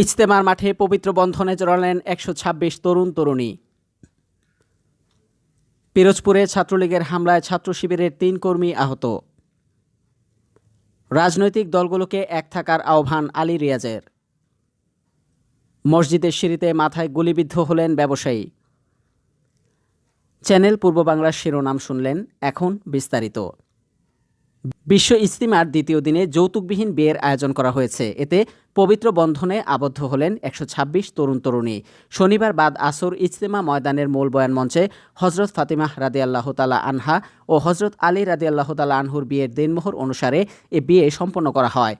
ইজতেমার মাঠে পবিত্র বন্ধনে জড়ালেন একশো ছাব্বিশ তরুণ তরুণী। পিরোজপুরে ছাত্রলীগের হামলায় ছাত্র শিবিরের তিন কর্মী আহত। রাজনৈতিক দলগুলোকে এক থাকার আহ্বান আলী রিয়াজের। মসজিদের সিঁড়িতে মাথায় গুলিবিদ্ধ হলেন ব্যবসায়ী। চ্যানেল পূর্ব বাংলার শিরোনাম শুনলেন এখন বিস্তারিত। বিশ্ব ইস্তিমার দ্বিতীয় দিনে যৌতুকবিহীন বিয়ের আয়োজন করা হয়েছে। এতে পবিত্র বন্ধনে আবদ্ধ হলেন একশো ছাব্বিশ তরুণ তরুণী। শনিবার বাদ আসর ইজতেমা ময়দানের মূল বয়ান মঞ্চে হজরত ফাতিমাহ রাদে আল্লাহ তালা আনহা ও হজরত আলী রাদে আল্লাহ তালা আনহুর বিয়ের দিনমোহর অনুসারে এ বিয়ে সম্পন্ন করা হয়।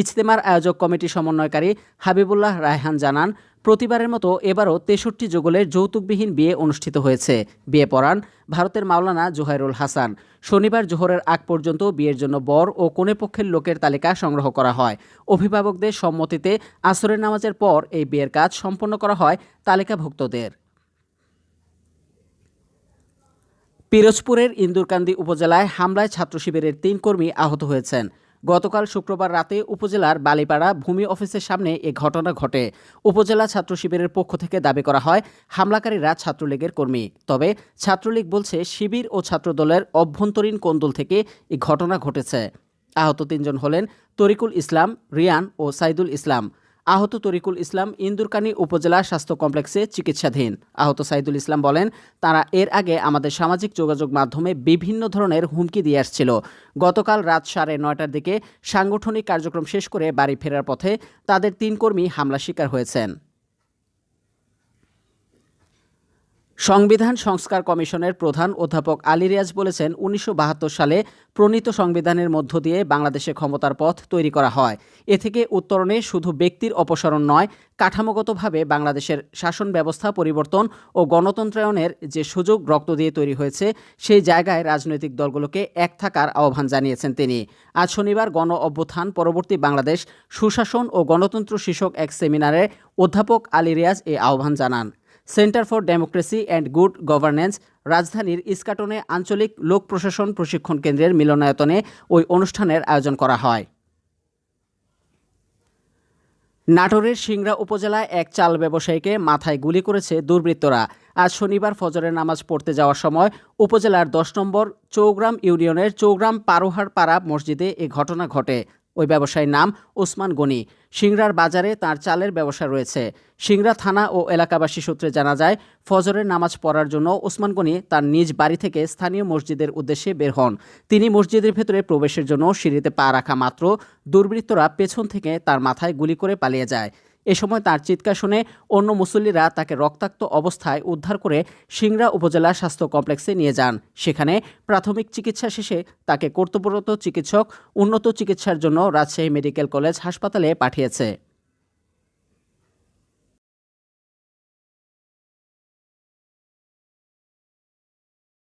ইজতেমার আয়োজক কমিটি সমন্বয়কারী হাবিবুল্লাহ রায়হান জানান, প্রতিবারের মতো এবারও তেষট্টি যুগলের যৌতুকবিহীন বিয়ে অনুষ্ঠিত হয়েছে। বিয়ে পড়ান ভারতের মাওলানা জোহাইরুল হাসান। শনিবার জোহরের আগ পর্যন্ত বিয়ের জন্য বর ও কনে পক্ষের লোকের তালিকা সংগ্রহ করা হয়। অভিভাবকদের সম্মতিতে আসরের নামাজের পর এই বিয়ের কাজ সম্পন্ন করা হয় তালিকাভুক্তদের। পিরোজপুরের ইন্দুরকান্দি উপজেলায় হামলায় ছাত্র শিবিরের তিন কর্মী আহত হয়েছেন। গতকাল শুক্রবার রাতে উপজেলার বালিপাড়া ভূমি অফিসের সামনে এ ঘটনা ঘটে। উপজেলা ছাত্র শিবিরের পক্ষ থেকে দাবি করা হয়, হামলাকারীরা ছাত্রলীগের কর্মী। তবে ছাত্রলীগ বলছে, শিবির ও ছাত্রদলের অভ্যন্তরীণ কোন্দল থেকে এই ঘটনা ঘটেছে। আহত তিনজন হলেন তরিকুল ইসলাম, রিয়ান ও সাইদুল ইসলাম। আহত তরিকুল ইসলাম ইন্দুরকানি উপজেলা স্বাস্থ্য কমপ্লেক্সে চিকিৎসাধীন। আহত সাইদুল ইসলাম বলেন, তারা এর আগে আমাদের সামাজিক যোগাযোগ মাধ্যমে বিভিন্ন ধরনের হুমকি দিয়ে আসছিল। গতকাল রাত সাড়ে নয়টার দিকে সাংগঠনিক কার্যক্রম শেষ করে বাড়ি ফেরার পথে তাদের তিন কর্মী হামলা শিকার হয়েছেন। সংবিধান সংস্কার কমিশনের প্রধান অধ্যাপক আলী রিয়াজ বলেছেন, উনিশশো বাহাত্তর সালে প্রণীত সংবিধানের মধ্য দিয়ে বাংলাদেশে ক্ষমতার পথ তৈরি করা হয়। এ থেকে উত্তরণে শুধু ব্যক্তির অপসারণ নয়, কাঠামোগতভাবে বাংলাদেশের শাসন ব্যবস্থা পরিবর্তন ও গণতন্ত্রায়নের যে সুযোগ রক্ত দিয়ে তৈরি হয়েছে, সেই জায়গায় রাজনৈতিক দলগুলোকে এক থাকার আহ্বান জানিয়েছেন তিনি। আজ শনিবার গণ অভ্যুত্থান, পরবর্তী বাংলাদেশ সুশাসন ও গণতন্ত্র শীর্ষক এক সেমিনারে অধ্যাপক আলী রিয়াজ এ আহ্বান জানান। Centre for democracy and good governance রাজধানীর ইস্কাটনে আঞ্চলিক লোক প্রশাসন প্রশিক্ষণ কেন্দ্রের মিলনায়তনে ওই অনুষ্ঠানের আয়োজন করা হয়। নাটোরের সিংড়া উপজেলায় এক চাল ব্যবসায়ীকে মাথায় গুলি করেছে দুর্বৃত্তরা। আজ শনিবার ফজরের নামাজ পড়তে যাওয়ার সময় উপজেলার দশ নম্বর চৌগ্রাম ইউনিয়নের চৌগ্রাম পারোহার পাড়া মসজিদে এ ঘটনা ঘটে। ওই ব্যবসায়ীর নাম ওসমান গনি। সিংড়ার বাজারে তার চালের ব্যবসা রয়েছে। সিংড়া থানা ও এলাকাবাসী সূত্রে জানা যায়, ফজরের নামাজ পড়ার জন্য ওসমান গনি তার নিজ বাড়ি থেকে স্থানীয় মসজিদের উদ্দেশ্যে বের হন। তিনি মসজিদের ভেতরে প্রবেশের জন্য সিঁড়িতে পা রাখা মাত্র। দুর্বৃত্তরা পেছন থেকে তার মাথায় গুলি করে পালিয়ে যায়। এ সময় তার চিৎকার শুনে অন্য মুসল্লিরা তাকে রক্তাক্ত অবস্থায় উদ্ধার করে সিংড়া উপজেলা স্বাস্থ্য কমপ্লেক্সে নিয়ে যান। সেখানে প্রাথমিক চিকিৎসা শেষে তাকে কর্তব্যরত চিকিৎসক উন্নত চিকিৎসার জন্য রাজশাহী মেডিকেল কলেজ হাসপাতালে পাঠিয়েছে।